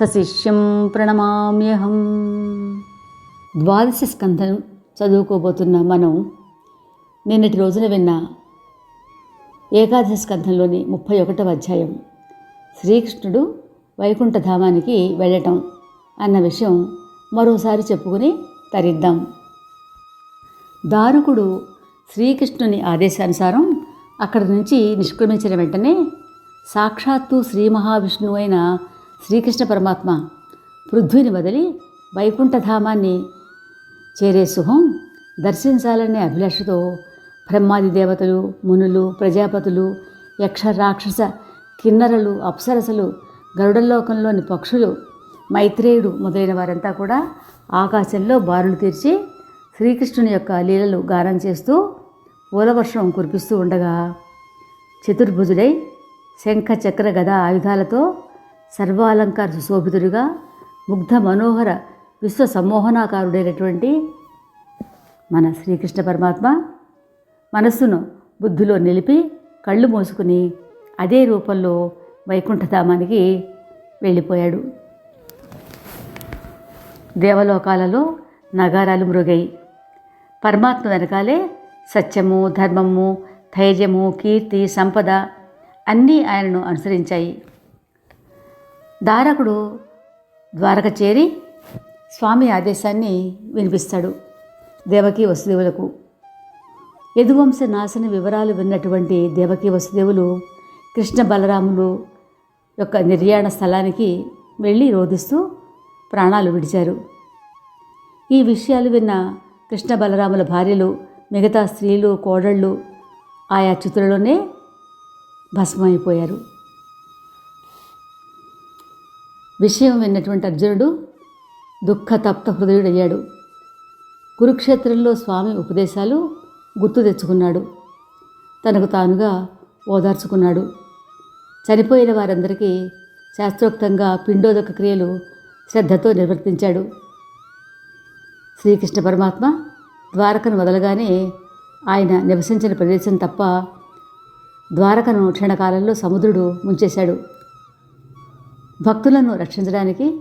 సశిష్యం ప్రణమామ్యహం. ద్వాదశ స్కంధం చదువుకోబోతున్న మనం నిన్నటి రోజున విన్న ఏకాదశ స్కంధంలోని ముప్పై ఒకటవ అధ్యాయం. శ్రీకృష్ణుడు వైకుంఠధామానికి వెళ్ళటం అన్న విషయం మరోసారి చెప్పుకుని తరిద్దాం. దారుకుడు శ్రీకృష్ణుని ఆదేశానుసారం అక్కడి నుంచి నిష్క్రమించిన వెంటనే సాక్షాత్తు శ్రీ మహావిష్ణువు అయిన శ్రీకృష్ణ పరమాత్మ పృథ్వీని వదిలి వైకుంఠధామాన్ని చేరే సుహం దర్శించాలనే అభిలాషతో బ్రహ్మాది దేవతలు మునులు ప్రజాపతులు యక్ష రాక్షస కిన్నరలు అప్సరసలు గరుడలోకంలోని పక్షులు మైత్రేయుడు మొదలైన వారంతా కూడా ఆకాశంలో బారులు తీర్చి శ్రీకృష్ణుని యొక్క లీలలు గానం చేస్తూ పూలవర్షం కురిపిస్తూ ఉండగా చతుర్భుజుడై శంఖ చక్ర గద ఆయుధాలతో సర్వాలంకార సుశోభితుడిగా ముగ్ధ మనోహర విశ్వ సమ్మోహనాకారుడైనటువంటి మన శ్రీకృష్ణ పరమాత్మ మనస్సును బుద్ధిలో నిలిపి కళ్ళు మూసుకుని అదే రూపంలో వైకుంఠధామానికి వెళ్ళిపోయాడు. దేవలోకాలలో నగారాలు మృగై పరమాత్మ వెనకాలే సత్యము ధర్మము ధైర్యము కీర్తి సంపద అన్నీ ఆయనను అనుసరించాయి. దారకుడు ద్వారక చేరి స్వామి ఆదేశాన్ని వినిపిస్తాడు దేవకి వసుదేవులకు. యదువంశ నాశన వివరాలు విన్నటువంటి దేవకి వసుదేవులు కృష్ణ బలరాములు యొక్క నిర్యాణ స్థలానికి వెళ్ళి రోధిస్తూ ప్రాణాలు విడిచారు. ఈ విషయాలు విన్న కృష్ణ బలరాముల భార్యలు మిగతా స్త్రీలు కోడళ్ళు ఆయా చిత్రులోనే భస్మైపోయారు విషయం విన్నటువంటి అర్జునుడు దుఃఖతప్త హృదయుడయ్యాడు. కురుక్షేత్రంలో స్వామి ఉపదేశాలు గుర్తు తెచ్చుకున్నాడు. తనకు తానుగా ఓదార్చుకున్నాడు. చనిపోయిన వారందరికీ శాస్త్రోక్తంగా పిండోదక క్రియలు శ్రద్ధతో నిర్వర్తించాడు. శ్రీకృష్ణ పరమాత్మ ద్వారకను వదలగానే ఆయన నివసించిన ప్రదేశం తప్ప ద్వారకను క్షణకాలంలో సముద్రుడు ముంచేశాడు. భక్తులను రక్షించడానికి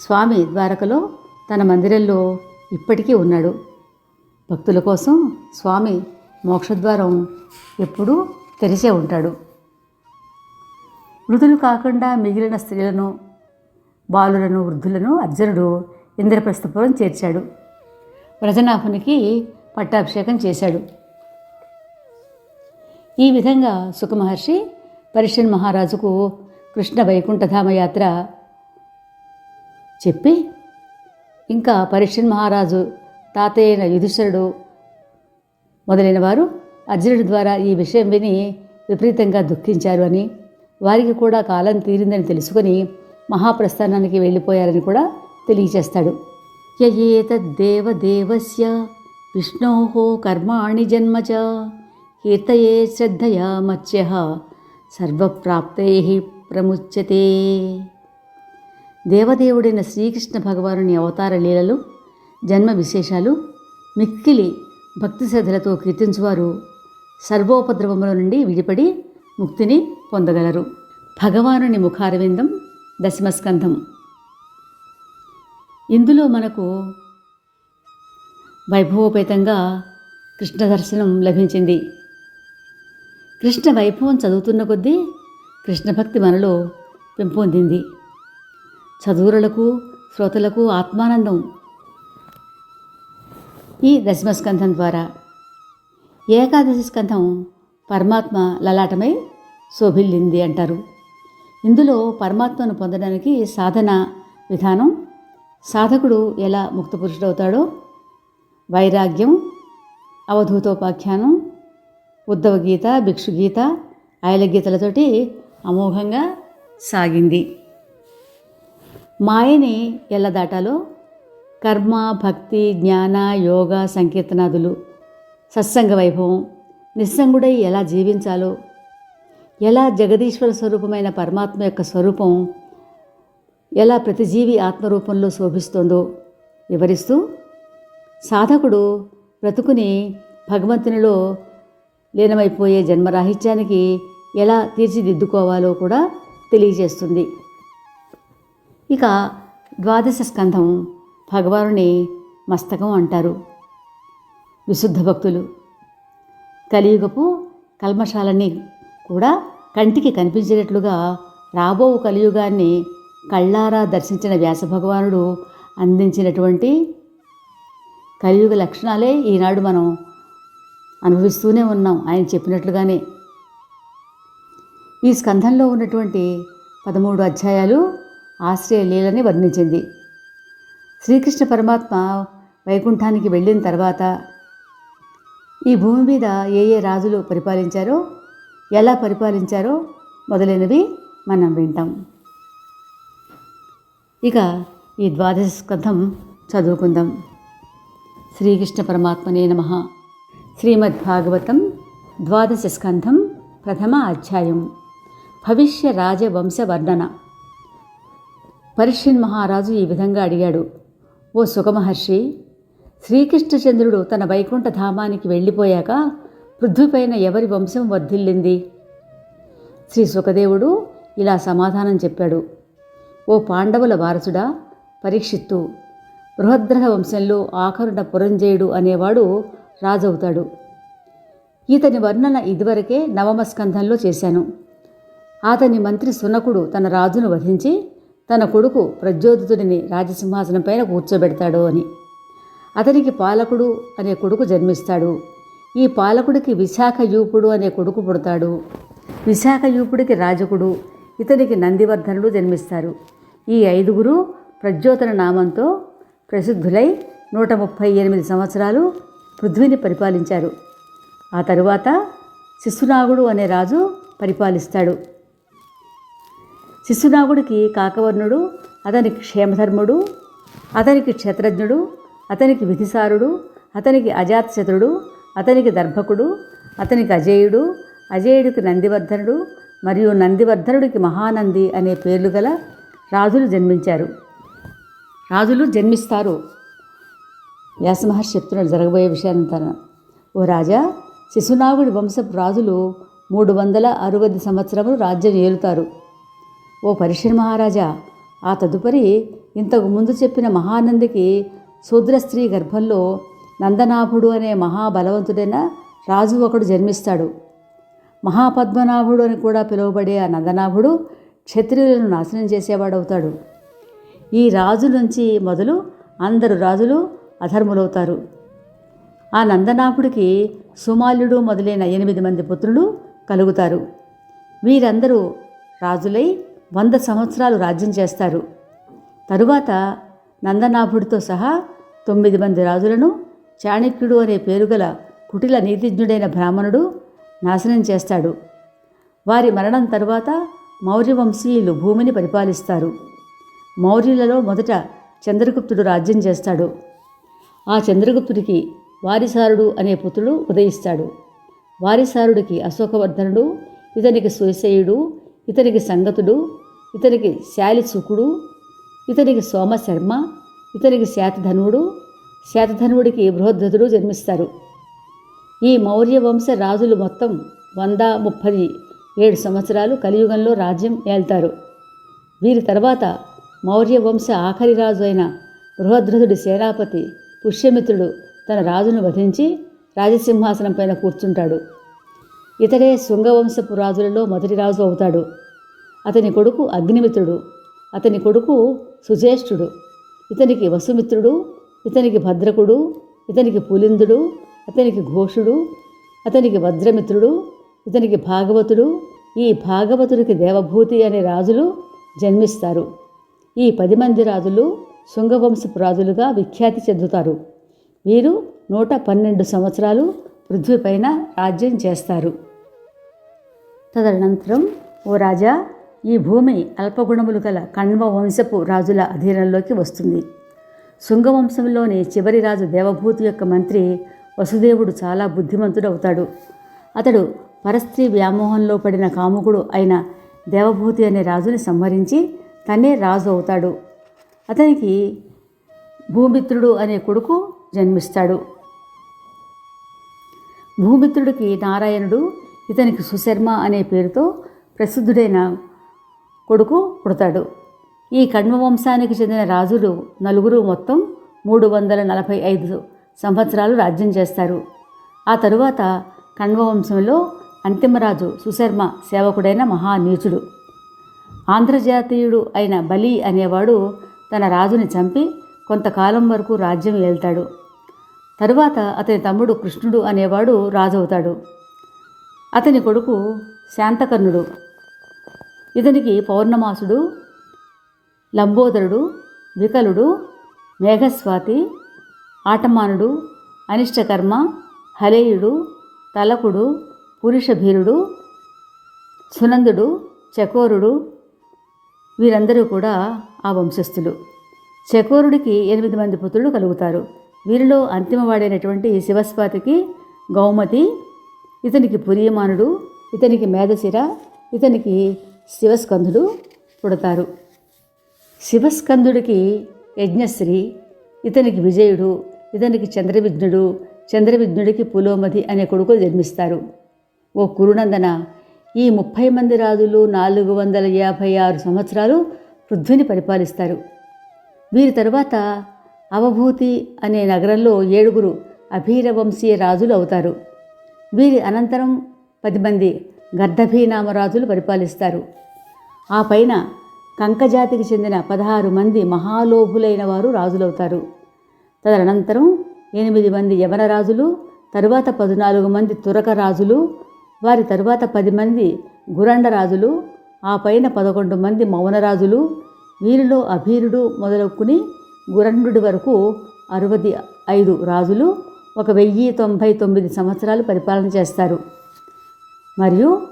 స్వామి ద్వారకలో తన మందిరంలో ఇప్పటికీ ఉన్నాడు. భక్తుల కోసం స్వామి మోక్షద్వారం ఎప్పుడూ తెరిచే ఉంటాడు. మృతులు కాకుండా మిగిలిన స్త్రీలను బాలులను వృద్ధులను అర్జునుడు ఇంద్రప్రస్థపురం చేర్చాడు. వ్రజనాభునికి పట్టాభిషేకం చేశాడు. ఈ విధంగా సుఖమహర్షి పరిషన్ మహారాజుకు కృష్ణ వైకుంఠధామ యాత్ర చెప్పి ఇంకా పరిషన్ మహారాజు తాతయ్యన యుధిష్ఠరుడు మొదలైన వారు అర్జునుడి ద్వారా ఈ విషయం విని విపరీతంగా దుఃఖించారు అని వారికి కూడా కాలం తీరిందని తెలుసుకొని మహాప్రస్థానానికి వెళ్ళిపోయారని కూడా తెలియచేస్తాడు యయేతద్దేవదేవస్య విష్ణో కర్మాణి జన్మచ కీర్తయే శ్రద్ధయా మత్స్య సర్వప్రాప్తై ప్రముచ్యతే. దేవదేవుడైన శ్రీకృష్ణ భగవానుని అవతార లీలలు జన్మ విశేషాలు మిక్కిలి భక్తి శ్రద్ధలతో కీర్తించువారు సర్వోపద్రవముల నుండి విడిపడి ముక్తిని పొందగలరు. భగవానుని ముఖారవిందం దశమస్కంధం. ఇందులో మనకు వైభవోపేతంగా కృష్ణ దర్శనం లభించింది. కృష్ణ వైభవం చదువుతున్న కొద్దీ కృష్ణభక్తి మనలో పెంపొందింది. చదువురులకు శ్రోతలకు ఆత్మానందం. ఈ దశమస్కంధం ద్వారా ఏకాదశి స్కంధం పరమాత్మ లలాటమై శోభిల్లింది అంటారు. ఇందులో పరమాత్మను పొందడానికి సాధన విధానం సాధకుడు ఎలా ముక్తపురుషుడవుతాడో వైరాగ్యం అవధూతోపాఖ్యానం ఉద్ధవ గీత భిక్షుగీత ఆయల గీతలతోటి అమోఘంగా సాగింది. మాయని ఎలా దాటాలో కర్మ భక్తి జ్ఞాన యోగ సంకీర్తనాదులు. సత్సంగ వైభవం. నిస్సంగుడై ఎలా జీవించాలో ఎలా జగదీశ్వర స్వరూపమైన పరమాత్మ యొక్క స్వరూపం ఎలా ప్రతి జీవి ఆత్మరూపంలో శోభిస్తుందో వివరిస్తూ సాధకుడు బ్రతుకుని భగవంతునిలో లీనమైపోయే జన్మరాహిత్యానికి ఎలా తీర్చిదిద్దుకోవాలో కూడా తెలియజేస్తుంది. ఇక ద్వాదశ స్కంధం భగవానుని మస్తకం అంటారు. విశుద్ధ భక్తులు. కలియుగపు కల్మషాలని కూడా కంటికి కనిపించేటట్లుగా రాబో కలియుగాన్ని కళ్ళారా దర్శించిన వ్యాస భగవానుడు అందించినటువంటి కలియుగ లక్షణాలే ఈనాడు మనం అనుభవిస్తూనే ఉన్నాం. ఆయన చెప్పినట్లుగానే ఈ స్కంధంలో ఉన్నటువంటి పదమూడు అధ్యాయాలు ఆశ్రయ లీలని వర్ణించింది. శ్రీకృష్ణ పరమాత్మ వైకుంఠానికి వెళ్ళిన తర్వాత ఈ భూమి మీద ఏ ఏ రాజులు పరిపాలించారో ఎలా పరిపాలించారో మొదలైనవి మనం వింటాం. ఇక ఈ ద్వాదశ స్కంధం చదువుకుందాం. శ్రీకృష్ణ పరమాత్మనే నమ. శ్రీమద్భాగవతం ద్వాదశ స్కంధం ప్రథమ అధ్యాయం. భవిష్య రాజవంశ వర్ణన పరీక్షన్ మహారాజు ఈ విధంగా అడిగాడు. ఓ సుఖమహర్షి శ్రీకృష్ణచంద్రుడు తన వైకుంఠ ధామానికి వెళ్ళిపోయాక పృథ్వీపైన ఎవరి వంశం వర్ధిల్లింది? శ్రీ సుఖదేవుడు ఇలా సమాధానం చెప్పాడు. ఓ పాండవుల వారసుడా పరీక్షిత్తు బృహద్రథ వంశంలో ఆఖరున పురంజయుడు అనేవాడు రాజవుతాడు. ఇతని వర్ణన ఇదివరకే నవమస్కంధంలో చేశాను. అతని మంత్రి సునకుడు తన రాజును వధించి తన కొడుకు ప్రజ్యోతితుడిని రాజసింహాసనంపైన కూర్చోబెడతాడు అని. అతనికి పాలకుడు అనే కొడుకు జన్మిస్తాడు. ఈ పాలకుడికి విశాఖ యూపుడు అనే కొడుకు పుడతాడు. విశాఖ యూపుడికి రాజకుడు ఇతనికి నందివర్ధనుడు జన్మిస్తారు. ఈ ఐదుగురు ప్రజ్యోతన నామంతో ప్రసిద్ధులై నూట ముప్పై ఎనిమిది సంవత్సరాలు పృథ్వీని పరిపాలించారు. ఆ తరువాత శిశునాగుడు అనే రాజు పరిపాలిస్తాడు. శిశునాగుడికి కాకవర్ణుడు అతనికి క్షేమధర్ముడు అతనికి క్షేత్రజ్ఞుడు అతనికి విధిసారుడు అతనికి అజాతశత్రుడు అతనికి దర్భకుడు అతనికి అజేయుడు అజేయుడికి నందివర్ధనుడు మరియు నందివర్ధనుడికి మహానంది అనే పేర్లు గల రాజులు జన్మించారు. రాజులు జన్మిస్తారు. వ్యాసమహర్షి చెప్తున్నాడు జరగబోయే విషయాన్ని ఓ రాజా శిశునాగుడి వంశపు రాజులు మూడు వందల అరవై సంవత్సరములు రాజ్యం ఏలుతారు. ఓ పరిశ్రమ మహారాజా ఆ తదుపరి ఇంతకు ముందు చెప్పిన మహానందికి శూద్ర స్త్రీ గర్భంలో నందనాభుడు అనే మహాబలవంతుడైన రాజు ఒకడు జన్మిస్తాడు. మహాపద్మనాభుడు అని కూడా పిలువబడే ఆ నందనాభుడు క్షత్రియులను నాశనం చేసేవాడవుతాడు. ఈ రాజు నుంచి మొదలు అందరు రాజులు అధర్ములవుతారు. ఆ నందనాభుడికి సుమాల్యుడు మొదలైన ఎనిమిది మంది పుత్రులు కలుగుతారు. వీరందరూ రాజులై వంద సంవత్సరాలు రాజ్యం చేస్తారు. తరువాత నందనాభుడితో సహా తొమ్మిది మంది రాజులను చాణక్యుడు అనే పేరుగల కుటిల నీతిజ్ఞుడైన బ్రాహ్మణుడు నాశనం చేస్తాడు. వారి మరణం తరువాత మౌర్యవంశీయులు భూమిని పరిపాలిస్తారు. మౌర్యులలో మొదట చంద్రగుప్తుడు రాజ్యం చేస్తాడు. ఆ చంద్రగుప్తుడికి వారిసారుడు అనే పుత్రుడు ఉదయిస్తాడు. వారిసారుడికి అశోకవర్ధనుడు ఇతనికి సుయసేయుడు ఇతనికి సంగతుడు ఇతనికి శాలిసుకుడు ఇతనికి సోమశర్మ ఇతనికి శాతధనువుడు శాతధనువుడికి బృహద్రథుడు జన్మిస్తారు. ఈ మౌర్య వంశ రాజులు మొత్తం వంద ముప్పది ఏడు సంవత్సరాలు కలియుగంలో రాజ్యం ఏల్తారు. వీరి తర్వాత మౌర్య వంశ ఆఖరి రాజు అయిన బృహద్రథుడి సేనాపతి పుష్యమిత్రుడు తన రాజును వధించి రాజసింహాసనం పైన కూర్చుంటాడు. ఇతడే శృంగవంశపు రాజులలో మొదటి రాజు అవుతాడు. అతని కొడుకు అగ్నిమిత్రుడు అతని కొడుకు సుజేష్ఠుడు ఇతనికి వసుమిత్రుడు ఇతనికి భద్రకుడు ఇతనికి పులిందుడు అతనికి ఘోషుడు అతనికి వజ్రమిత్రుడు ఇతనికి భాగవతుడు ఈ భాగవతుడికి దేవభూతి అనే రాజులు జన్మిస్తారు. ఈ పది మంది రాజులు శృంగవంశపు రాజులుగా విఖ్యాతి చెందుతారు. వీరు నూట పన్నెండు సంవత్సరాలు పృథ్వీపైన రాజ్యం చేస్తారు. తదనంతరం ఓ రాజా ఈ భూమి అల్పగుణములు గల కణ్వ వంశపు రాజుల అధీనంలోకి వస్తుంది. శృంగవంశంలోని చివరి రాజు దేవభూతి యొక్క మంత్రి వసుదేవుడు చాలా బుద్ధిమంతుడవుతాడు. అతడు పరస్త్రీ వ్యామోహంలో పడిన కాముకుడు అయిన దేవభూతి అనే రాజుని సంహరించి తనే రాజు అవుతాడు. అతనికి భూమిత్రుడు అనే కొడుకు జన్మిస్తాడు. భూమిత్రుడికి నారాయణుడు ఇతనికి సుశర్మ అనే పేరుతో ప్రసిద్ధుడైన కొడుకు పుడతాడు. ఈ కణ్వ వంశానికి చెందిన రాజులు నలుగురు మొత్తం మూడు వందల నలభై ఐదు సంవత్సరాలు రాజ్యం చేస్తారు. ఆ తరువాత కణ్వవంశంలో అంతిమరాజు సుశర్మ సేవకుడైన మహానీచుడు. ఆంధ్రజాతీయుడు అయిన బలి అనేవాడు తన రాజుని చంపి కొంతకాలం వరకు రాజ్యం ఏల్తాడు. తరువాత అతని తమ్ముడు కృష్ణుడు అనేవాడు రాజవుతాడు. అతని కొడుకు శాంతకర్ణుడు. ఇతనికి పౌర్ణమాసుడు లంబోదరుడు వికలుడు మేఘస్వాతి ఆటమానుడు అనిష్టకర్మ హలేయుడు తలకుడు పురుషభీరుడు సునందుడు చకోరుడు వీరందరూ కూడా ఆ వంశస్థులు. చకోరుడికి ఎనిమిది మంది పుత్రులు కలుగుతారు. వీరిలో అంతిమవాడైనటువంటి శివస్వాతికి గౌమతి ఇతనికి పురియమానుడు ఇతనికి మేధశిర ఇతనికి శివస్కంధుడు పుడతారు. శివస్కందుడికి యజ్ఞశ్రీ ఇతనికి విజయుడు ఇతనికి చంద్రవిఘ్నుడు చంద్రవిఘ్నుడికి పులోమతి అనే కొడుకులు జన్మిస్తారు. ఓ కురునందన ఈ ముప్పై మంది రాజులు నాలుగు వందల యాభై ఆరు సంవత్సరాలు పృథ్వీని పరిపాలిస్తారు. వీరి తరువాత అవభూతి అనే నగరంలో ఏడుగురు అభీరవంశీయ రాజులు అవుతారు. వీరి అనంతరం పది మంది గర్ధభీనామరాజులు పరిపాలిస్తారు. ఆ పైన కంకజాతికి చెందిన పదహారు మంది మహాలోభులైన వారు రాజులవుతారు. తదనంతరం ఎనిమిది మంది యవనరాజులు తరువాత పద్నాలుగు మంది తురక రాజులు వారి తరువాత పది మంది గురండ రాజులు ఆ పైన పదకొండు మంది మౌనరాజులు వీరిలో అభీరుడు మొదలుకుని గురండు వరకు అరవది ఐదు రాజులు ఒక వెయ్యి తొంభై తొమ్మిది సంవత్సరాలు పరిపాలన చేస్తారు. మరియు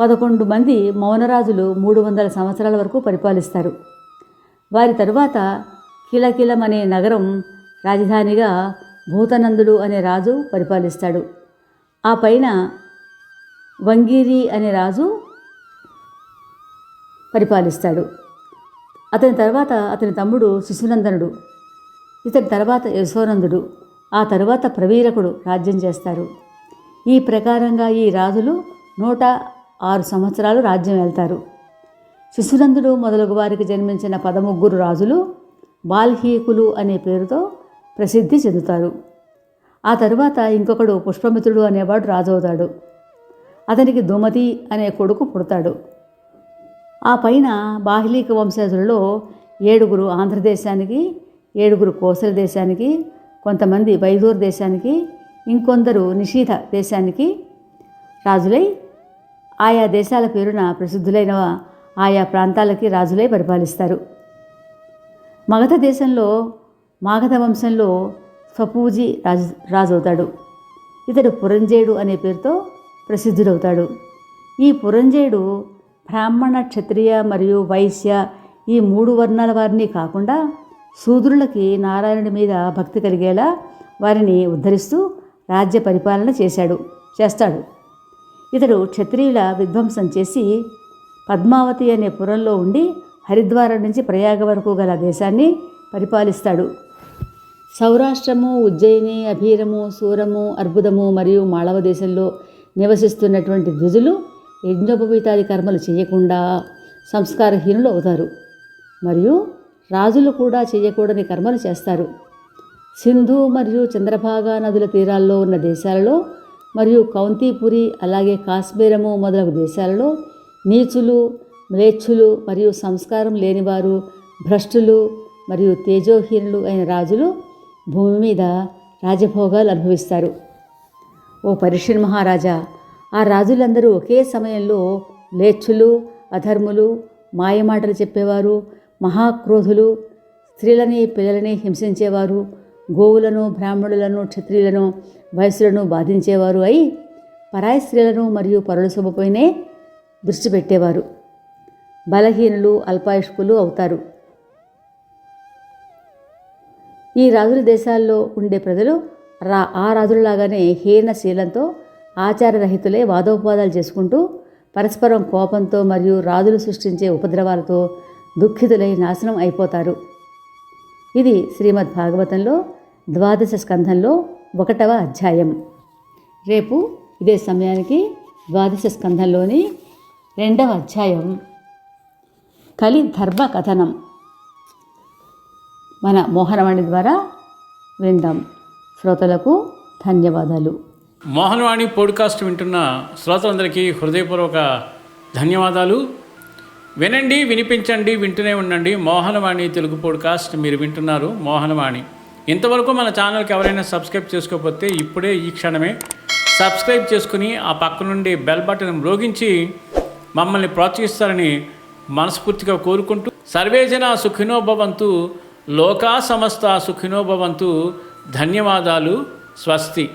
పదకొండు మంది మౌనరాజులు మూడు వందల సంవత్సరాల వరకు పరిపాలిస్తారు. వారి తరువాత కిలకిలం అనే నగరం రాజధానిగా భూతనందుడు అనే రాజు పరిపాలిస్తాడు. ఆ పైన వంగిరి అనే రాజు పరిపాలిస్తాడు. అతని తర్వాత అతని తమ్ముడు శిశునందనుడు ఇతని తర్వాత యశోనందుడు. ఆ తర్వాత ప్రవీరకుడు రాజ్యం చేస్తారు. ఈ ప్రకారంగా ఈ రాజులు నూట ఆరు సంవత్సరాలు రాజ్యం వెళ్తారు శిశునందుడు మొదలగు వారికి జన్మించిన పదముగ్గురు రాజులు బాల్హీకులు అనే పేరుతో ప్రసిద్ధి చెందుతారు. ఆ తరువాత ఇంకొకడు పుష్పమిత్రుడు అనేవాడు రాజు అవుతాడు అతనికి దుమతి అనే కొడుకు పుడతాడు. ఆ పైన బాహ్లీక వంశజులలో ఏడుగురు ఆంధ్రదేశానికి ఏడుగురు కోసల దేశానికి కొంతమంది బైదూర్ దేశానికి ఇంకొందరు నిషీధ దేశానికి రాజులై ఆయా దేశాల పేరున ప్రసిద్ధులైన ఆయా ప్రాంతాలకి రాజులై పరిపాలిస్తారు. మగధ దేశంలో మాగధ వంశంలో స్వపూజి రాజు రాజవుతాడు. ఇతడు పురంజేయుడు అనే పేరుతో ప్రసిద్ధుడవుతాడు. ఈ పురంజేయుడు బ్రాహ్మణ క్షత్రియ మరియు వైశ్య ఈ మూడు వర్ణాల వారిని కాకుండా శూద్రులకి నారాయణుడి మీద భక్తి కలిగేలా వారిని ఉద్ధరిస్తూ రాజ్య పరిపాలన చేశాడు చేస్తాడు. ఇతడు క్షత్రియుల విధ్వంసం చేసి పద్మావతి అనే పురంలో ఉండి హరిద్వారం నుంచి ప్రయాగ వరకు గల దేశాన్ని పరిపాలిస్తాడు. సౌరాష్ట్రము ఉజ్జయిని అభీరము సూరము అర్బుదము మరియు మాళవ దేశంలో నివసిస్తున్నటువంటి ద్విజులు యజ్ఞోపవీతాది కర్మలు చేయకుండా సంస్కారహీనులు అవుతారు. మరియు రాజులు కూడా చేయకూడని కర్మలు చేస్తారు. సింధు మరియు చంద్రభాగా నదుల తీరాల్లో ఉన్న దేశాలలో మరియు కౌంతీపురి అలాగే కాశ్మీరము మొదలగు దేశాలలో నీచులు మ్లేచ్ఛులు మరియు సంస్కారం లేనివారు భ్రష్టులు మరియు తేజోహీనులు అయిన రాజులు భూమి మీద రాజభోగాలు అనుభవిస్తారు. ఓ పరిషన్ మహారాజా ఆ రాజులందరూ ఒకే సమయంలో లేచ్చులు అధర్ములు మాయమాటలు చెప్పేవారు మహాక్రోధులు స్త్రీలని పిల్లలని హింసించేవారు గోవులను బ్రాహ్మణులను క్షత్రియులను వయస్సులను బాధించేవారు అయి పరాయి స్త్రీలను మరియు పరుల శుభపైనే దృష్టి పెట్టేవారు. బలహీనులు అల్పాయుష్కులు అవుతారు. ఈ రాజుల దేశాల్లో ఉండే ప్రజలు రా ఆ రాజులలాగానే హీన శీలంతో ఆచారరహితులే వాదోపవాదాలు చేసుకుంటూ పరస్పరం కోపంతో మరియు రాజులు సృష్టించే ఉపద్రవాలతో దుఃఖితులై నాశనం అయిపోతారు. ఇది శ్రీమద్ భాగవతంలో ద్వాదశ స్కంధంలో ఒకటవ అధ్యాయం. రేపు ఇదే సమయానికి ద్వాదశ స్కంధంలోని రెండవ అధ్యాయం. కలి ధర్మ కథనం. మన మోహనవాణి ద్వారా విందాం. శ్రోతలకు ధన్యవాదాలు. మోహన్వాణి పోడ్కాస్ట్ వింటున్న శ్రోతలందరికీ హృదయపూర్వక ధన్యవాదాలు. వినండి వినిపించండి వింటూనే ఉండండి. మోహనవాణి తెలుగు పోడ్కాస్ట్ మీరు వింటున్నారు. మోహనవాణి. ఇంతవరకు మన ఛానల్కి ఎవరైనా సబ్స్క్రైబ్ చేసుకోకపోతే ఇప్పుడే ఈ క్షణమే సబ్స్క్రైబ్ చేసుకుని ఆ పక్క నుండి బెల్ బటన్ మ్రోగించి మమ్మల్ని ప్రోత్సహిస్తారని మనస్ఫూర్తిగా కోరుకుంటూ సర్వేజన సుఖినోభవంతు లోకా సమస్త సుఖినోభవంతు ధన్యవాదాలు. స్వస్తి.